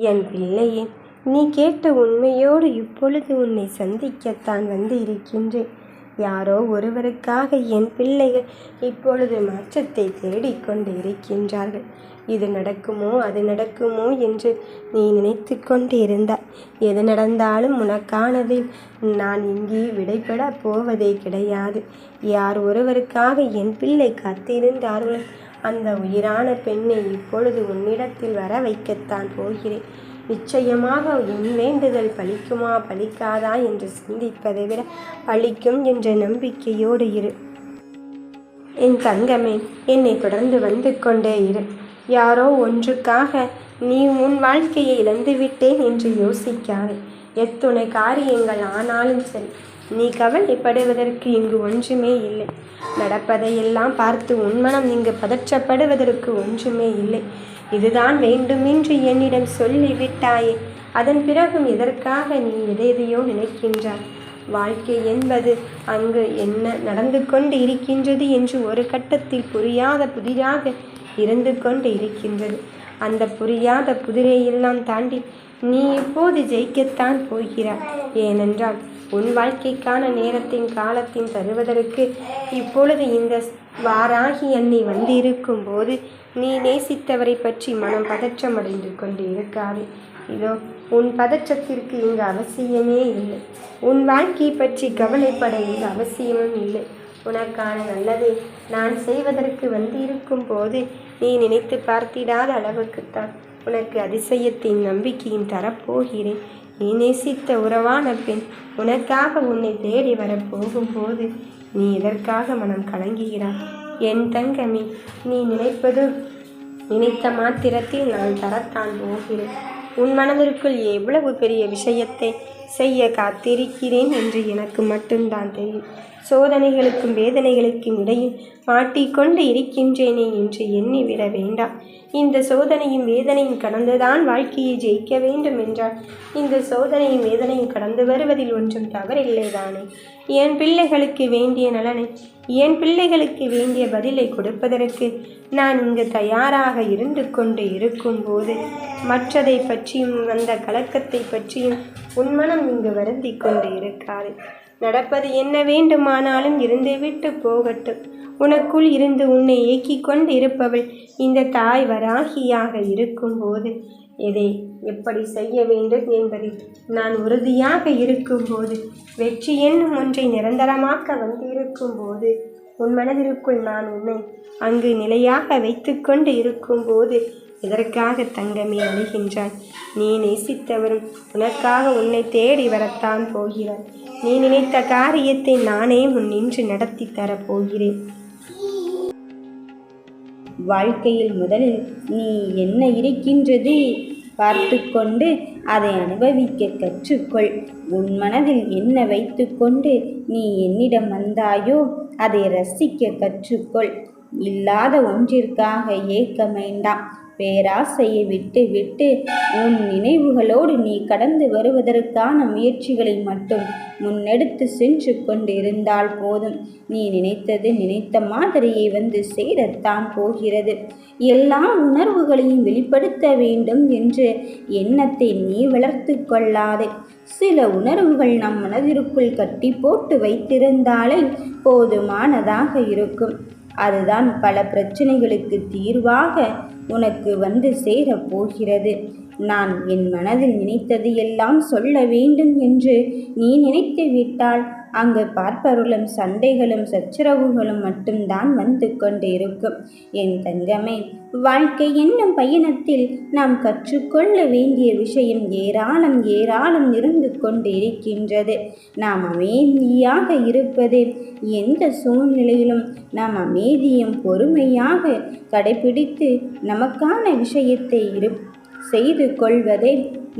என் பிள்ளையே நீ கேட்ட உண்மையோடு இப்பொழுது உன்னை சந்திக்கத்தான் வந்து இருக்கின்றேன் யாரோ ஒருவருக்காக என் பிள்ளைகள் இப்பொழுது மாற்றத்தை தேடிக்கொண்டு இருக்கின்றார்கள் இது நடக்குமோ அது நடக்குமோ என்று நீ நினைத்து கொண்டு இருந்தாய் எது நடந்தாலும் உனக்கானதில் நான் இங்கே விடைபெறப் போவதே கிடையாது. யார் ஒருவருக்காக என் பிள்ளை காத்திருந்தார்களோ அந்த உயிரான பெண்ணை இப்பொழுது உன்னிடத்தில் வர வைக்கத்தான் போகிறேன். நிச்சயமாக என் வேண்டுதல் பலிக்குமா? பலிக்காதா என்று சிந்திப்பதை விட பலிக்கும் என்ற நம்பிக்கையோடு இரு. என் தங்கமே என்னை தொடர்ந்து வந்து கொண்டே இரு. யாரோ ஒன்றுக்காக நீ உன் வாழ்க்கையை இழந்துவிட்டேன் என்று யோசிக்காதே. எத்துணை காரியங்கள் ஆனாலும் சரி நீ கவலைப்படுவதற்கு இங்கு ஒன்றுமே இல்லை. நடப்பதையெல்லாம் பார்த்து உன்மனம் இங்கு பதற்றப்படுவதற்கு ஒன்றுமே இல்லை. இதுதான் வேண்டுமென்று என்னிடம் சொல்லிவிட்டாயே. அதன் பிறகும் இதற்காக நீ எதையோ நினைக்கின்றாய்? வாழ்க்கை என்பது அங்கு என்ன நடந்து கொண்டு இருக்கின்றது என்று ஒரு கட்டத்தில் புரியாத புதிராக இருந்து கொண்டு இருக்கின்றது. அந்த புரியாத புதிரையெல்லாம் தாண்டி நீ இப்போது ஜெயிக்கத்தான் போகிறாய். ஏனென்றால் உன் வாழ்க்கைக்கான நேரத்தின் காலத்தின் தருவதற்கு இப்பொழுது இந்த வாராகி அன்னை வந்திருக்கும் போது நீ நேசித்தவரை பற்றி மனம் பதற்றமடைந்து கொண்டு இருக்காது. இதோ உன் பதற்றத்திற்கு இங்கு அவசியமே இல்லை. உன் வாழ்க்கை பற்றி கவலைப்பட இங்கு அவசியமும் இல்லை. உனக்கான நல்லதை நான் செய்வதற்கு வந்திருக்கும் போது நீ நினைத்து பார்த்திடாத அளவுக்குத்தான் உனக்கு அதிசயத்தின் நம்பிக்கையும் தரப்போகிறேன். நீ நேசித்த உறவான பெண் உனக்காக உன்னை தேடி வரப்போகும்போது நீ இதற்காக மனம் கலங்குகிறாய்? என் தங்கமே நீ நினைப்பது நினைத்த மாத்திரத்தில் நான் தரத்தான் போகிறேன். உன் மனதிற்குள் எவ்வளவு பெரிய விஷயத்தை செய்ய காத்திருக்கிறேன் என்று எனக்கு மட்டும்தான் தெரியும். சோதனைகளுக்கும் வேதனைகளுக்கும் இடையில் மாட்டிக்கொண்டு இருக்கின்றேனே என்று எண்ணிவிட வேண்டாம். இந்த சோதனையும் வேதனையும் கடந்துதான் வாழ்க்கையை ஜெயிக்க வேண்டும் என்றால் இந்த சோதனையும் வேதனையும் கடந்து வருவதில் ஒன்றும் தவறில்லைதானே? என் பிள்ளைகளுக்கு வேண்டிய நலனை என் பிள்ளைகளுக்கு வேண்டிய பதிலை கொடுப்பதற்கு நான் இங்கு தயாராக இருந்து கொண்டு இருக்கும்போது மற்றதை பற்றியும் அந்த கலக்கத்தை பற்றியும் உன்மனம் இங்கு வருந்தி கொண்டு இருக்காது நடப்பது என்ன வேண்டுமானாலும் இருந்துவிட்டு போகட்டும். உனக்குள் இருந்து உன்னை ஏக்கிக் கொண்டு இருப்பவள் இந்த தாய் வராகியாக இருக்கும்போது எதை எப்படி செய்ய வேண்டும் என்பதில் நான் உறுதியாக இருக்கும்போது வெற்றி என்னும் ஒன்றை நிரந்தரமாக்க வந்திருக்கும் போது உன் மனதிற்குள் நான் உன்னை அங்கு நிலையாக வைத்துக்கொண்டு இருக்கும்போது இதற்காக தங்கமே அழுகின்றான் நீ நேசித்தவரும் உனக்காக உன்னை தேடி வரத்தான் போகிறார் நீ நினைத்த காரியத்தை நானே முன் நின்று நடத்தி தரப்போகிறேன் வாழ்க்கையில் முதலில் நீ என்ன இருக்கின்றது? பார்த்து கொண்டு அதை அனுபவிக்க கற்றுக்கொள். உன் மனதில் என்ன வைத்துக்கொண்டு நீ என்னிடம் வந்தாயோ அதை ரசிக்க கற்றுக்கொள். இல்லாத ஒன்றிற்காக ஏக்க வேண்டாம் பேராசையை விட்டு விட்டு உன் நினைவுகளோடு நீ கடந்து வருவதற்கான முயற்சிகளை மட்டும் முன்னெடுத்து சென்று கொண்டிருந்தால் போதும். நீ நினைத்தது நினைத்த மாதிரியை வந்து சேரத்தான் போகிறது. எல்லா உணர்வுகளையும் வெளிப்படுத்த வேண்டும் என்று எண்ணத்தை நீ வளர்த்து கொள்ளாதே. சில உணர்வுகள் நம் மனதிற்குள் கட்டி போட்டு வைத்திருந்தாலே போதுமானதாக இருக்கும். அதுதான் பல பிரச்சனைகளுக்கு தீர்வாக உனக்கு வந்து சேரப் போகிறது. நான் என் மனதில் நினைத்ததையெல்லாம் சொல்ல வேண்டும் என்று நீ நினைத்து விட்டால் அங்கு பார்ப்பருளும் சண்டைகளும் சச்சரவுகளும் மட்டும்தான் வந்து கொண்டிருக்கும். என் தங்கமே வாழ்க்கை என்னும் பயணத்தில் நாம் கற்றுக்கொள்ள வேண்டிய விஷயம் ஏராளம் ஏராளம் இருந்து கொண்டு இருக்கின்றது நாம் அமைதியாக இருப்பது எந்த சூழ்நிலையிலும் நாம் அமைதியும் பொறுமையாக கடைபிடித்து நமக்கான விஷயத்தை இரு செய்து கொள்வதே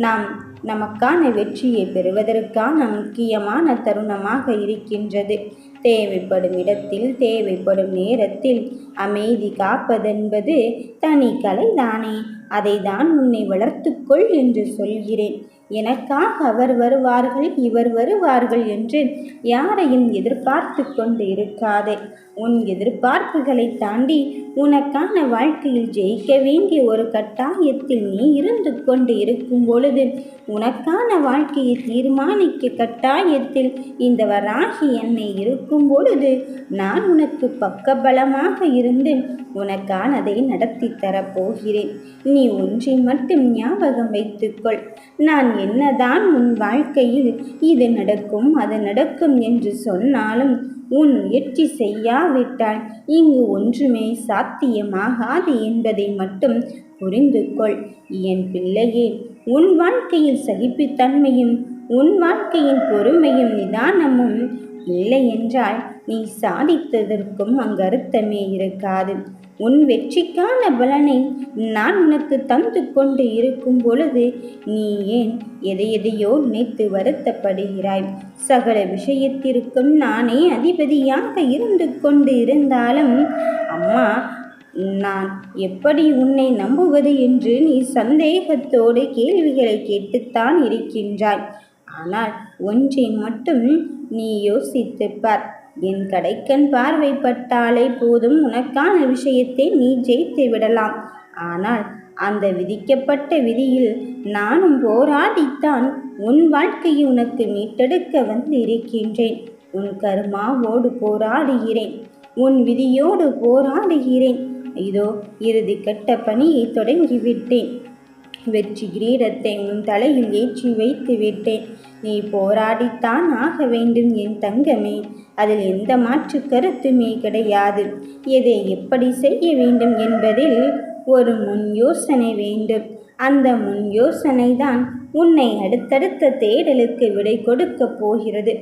நாம் நமக்கான வெற்றியை பெறுவதற்கான முக்கியமான தருணமாக இருக்கின்றது. தேவைப்படும் இடத்தில் தேவைப்படும் நேரத்தில் அமைதி காப்பதென்பது தனி கலைதானே. அதை தான் உன்னை வளர்த்துக்கொள் என்று சொல்கிறேன். எனக்காக அவர் வருவார்கள் இவர் வருவார்கள் என்று யாரையும் எதிர்பார்த்து கொண்டு இருக்காதே. உன் எதிர்பார்ப்புகளை தாண்டி உனக்கான வாழ்க்கையில் ஜெயிக்க வேண்டிய ஒரு கட்டாயத்தில் நீ இருந்து கொண்டு இருக்கும் பொழுது உனக்கான வாழ்க்கையை தீர்மானிக்க கட்டாயத்தில் இந்த வராகி என்னை இருக்கும் பொழுது நான் உனக்கு பக்கபலமாக இருந்து உனக்கானதை நடத்தி தரப்போகிறேன் நீ ஒன்றை மட்டும் ஞாபகம் வைத்துக்கொள். நான் என்னதான் உன் வாழ்க்கையில் இது நடக்கும் அது நடக்கும் என்று சொன்னாலும் உன் முயற்சி செய்யாவிட்டால் இங்கு ஒன்றுமே சாத்தியமாகாது என்பதை மட்டும் புரிந்து கொள். என் பிள்ளையே உன் வாழ்க்கையில் சகிப்புத்தன்மையும் உன் வாழ்க்கையின் பொறுமையும் நிதானமும் இல்லை என்றால் நீ சாதித்ததற்கும் அங்கருத்தமே இருக்காது. உன் வெற்றிக்கான பலனை நான் உனக்கு தந்து கொண்டு இருக்கும் பொழுது நீ ஏன் எதை எதையோ நினைத்து வருத்தப்படுகிறாய்? சகல விஷயத்திற்கும் நானே அதிபதியாக இருந்து கொண்டு இருந்தாலும் அம்மா நான் எப்படி உன்னை நம்புவது என்று நீ சந்தேகத்தோடு கேள்விகளை கேட்டுத்தான் இருக்கின்றாய். ஆனால் ஒன்றை மட்டும் நீ யோசித்துப்பார் என் கடைக்கண் பார்வைப்பட்டாலே போதும் உனக்கான விஷயத்தை நீ ஜெயித்து விடலாம். ஆனால் அந்த விதிக்கப்பட்ட விதியில் நானும் போராடித்தான் உன் வாழ்க்கையை உனக்கு மீட்டெடுக்க வந்து இருக்கின்றேன் உன் கர்மாவோடு போராடுகிறேன் உன் விதியோடு போராடுகிறேன். இதோ இறுதி கட்ட பணியை தொடங்கிவிட்டேன். வெற்றி கிரீடத்தை உன் தலையில் ஏற்றி வைத்து விட்டேன். நீ போராடித்தான் ஆக வேண்டும் என் தங்கமே. அதில் எந்த மாற்று கருத்துமே கிடையாது. எதை எப்படி செய்ய வேண்டும் என்பதில் ஒரு முன் யோசனை வேண்டும். அந்த முன் யோசனை தான் உன்னை அடுத்தடுத்த தேடலுக்கு விடை கொடுக்கப் போகிறது.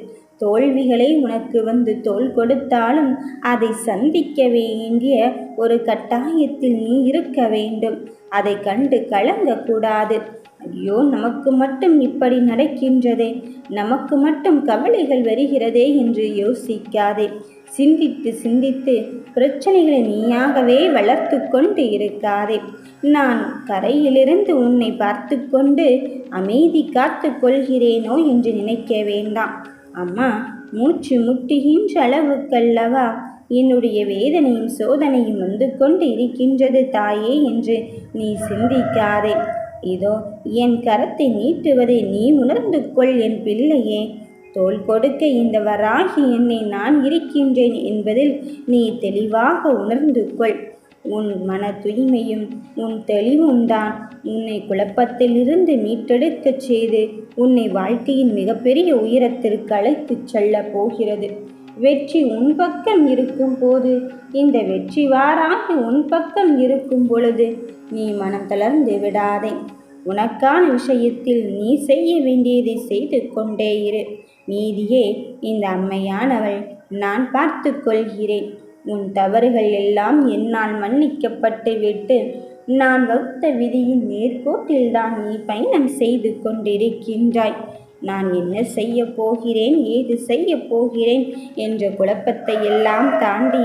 தோல்விகளை உனக்கு வந்து தோல் கொடுத்தாலும் அதை சந்திக்க வேண்டிய ஒரு கட்டாயத்தில் நீ இருக்க வேண்டும். அதை கண்டு கலங்கக்கூடாது. ஐயோ நமக்கு மட்டும் இப்படி நடக்கின்றதே? நமக்கு மட்டும் கவலைகள் வருகிறதே என்று யோசிக்காதே. சிந்தித்து சிந்தித்து பிரச்சனைகளை நீயாகவே வளர்த்து கொண்டு இருக்காதே. நான் கரையிலிருந்து உன்னை பார்த்து கொண்டு அமைதி காத்து கொள்கிறேனோ என்று நினைக்க வேண்டாம். அம்மா மூச்சு முட்டுகின்ற அளவுக்கல்லவா? என்னுடைய வேதனையும் சோதனையும் வந்து கொண்டு இருக்கின்றது தாயே என்று நீ சிந்திக்காதே. இதோ என் கரத்தை நீட்டுவதை நீ உணர்ந்து கொள் என் பிள்ளையே. தோள் கொடுக்க இந்த வராகி என்னை நான் இருக்கின்றேன் என்பதில் நீ தெளிவாக உணர்ந்து கொள். உன் மன தூய்மையும் உன் தெளிவும் தான் உன்னை குழப்பத்திலிருந்து மீட்டெடுக்கச் செய்து உன்னை வாழ்க்கையின் மிகப்பெரிய உயரத்திற்கு அழைத்துச் செல்லப் போகிறது. வெற்றி உன் பக்கம் இருக்கும் போது இந்த வெற்றி வாராகி உன் பக்கம் இருக்கும் பொழுது. நீ மனம் தளர்ந்து விடாதே. உனக்கான விஷயத்தில் நீ செய்ய வேண்டியதை செய்து கொண்டே இரு. மீதியே இந்த அம்மையானவள். நான் பார்த்து கொள்கிறேன். உன் தவறுகள் எல்லாம் என்னால் மன்னிக்கப்பட்டு விட்டு. நான் வகுத்த விதியின் நேர்கோட்டில்தான் நீ பயணம் செய்து கொண்டிருக்கின்றாய். நான் என்ன செய்ய போகிறேன்? ஏது செய்ய போகிறேன்? என்ற குழப்பத்தை எல்லாம் தாண்டி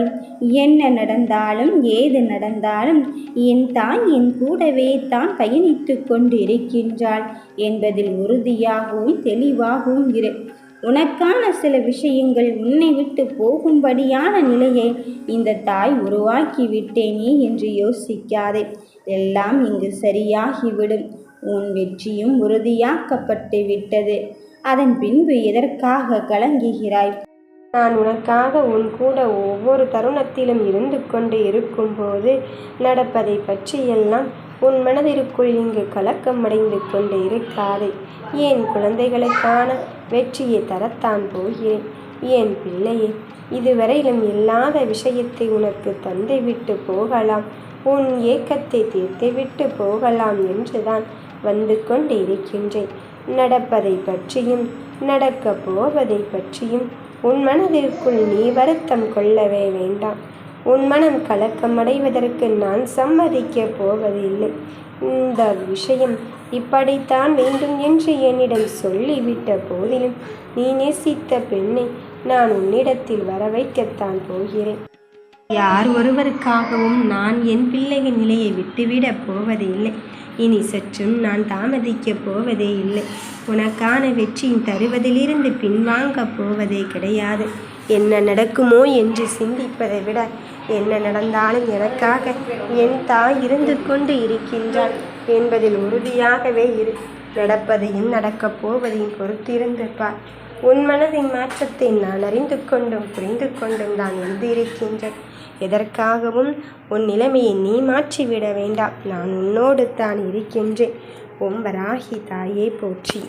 என்ன நடந்தாலும் ஏது நடந்தாலும் என் தாய் என் கூடவே தான் பயணித்து கொண்டிருக்கின்றாள் என்பதில் உறுதியாகவும் தெளிவாகவும் இரு. உனக்கான சில விஷயங்கள் உன்னை விட்டு போகும்படியான நிலையை இந்த தாய் உருவாக்கி விட்டேனே என்று யோசிக்காதே. எல்லாம் இங்கு சரியாகிவிடும். உன் வெற்றியும் உறுதியாக்கப்பட்டு விட்டது. அதன் பின்பு எதற்காக கலங்குகிறாய்? நான் உனக்காக உன் கூட ஒவ்வொரு தருணத்திலும் இருந்து கொண்டு இருக்கும்போது நடப்பதை பற்றியெல்லாம் உன் மனதிற்குள் இங்கு கலக்கம் அடைந்து கொண்டு இருக்காதே. என் குழந்தைகளுக்கான வெற்றியை தரத்தான் போகிறேன்? என் பிள்ளையே இதுவரையிலும் இல்லாத விஷயத்தை உனக்கு தந்துவிட்டு போகலாம். உன் ஏக்கத்தை தீர்த்துவிட்டு போகலாம் என்றுதான் வந்து கொண்டிருக்கின்றேன். நடப்பதை பற்றியும் நடக்கப் போவதை பற்றியும் உன் மனதிற்குள் நீ வருத்தம் கொள்ளவே வேண்டாம். உன் மனம் கலக்கமடைவதற்கு நான் சம்மதிக்கப் போவதில்லை. இந்த விஷயம் இப்படித்தான் வேண்டும் என்று என்னிடம் சொல்லிவிட்ட போதிலும் நீ நேசித்த பெண்ணை நான் உன்னிடத்தில் வர வைக்கத்தான் போகிறேன். யார் ஒருவருக்காகவும் நான் என் பிள்ளையின் நிலையை விட்டுவிடப் போவதில்லை இனி சற்றும் நான் தாமதிக்கப் போவதே இல்லை. உனக்கான வெற்றியின் தருவதிலிருந்து பின்வாங்கப் போவதே கிடையாது. என்ன நடக்குமோ என்று சிந்திப்பதை விட என்ன நடந்தாலும் எனக்காக என் தாய் இருந்து கொண்டு இருக்கின்றாள் என்பதில் உறுதியாகவே இரு. நடப்பதையும் நடக்கப் போவதையும் பொறுத்திருந்து பார். உன் மனதின் மாற்றத்தை நான் அறிந்து கொண்டும் புரிந்து கொண்டும் தான் வந்திருக்கின்றேன் எதற்காகவும் உன் நிலைமையை நீ மாற்றிவிட வேண்டாம். நான் உன்னோடு தான் இருக்கின்றேன். ஓம் வராகி தாயே போற்றி.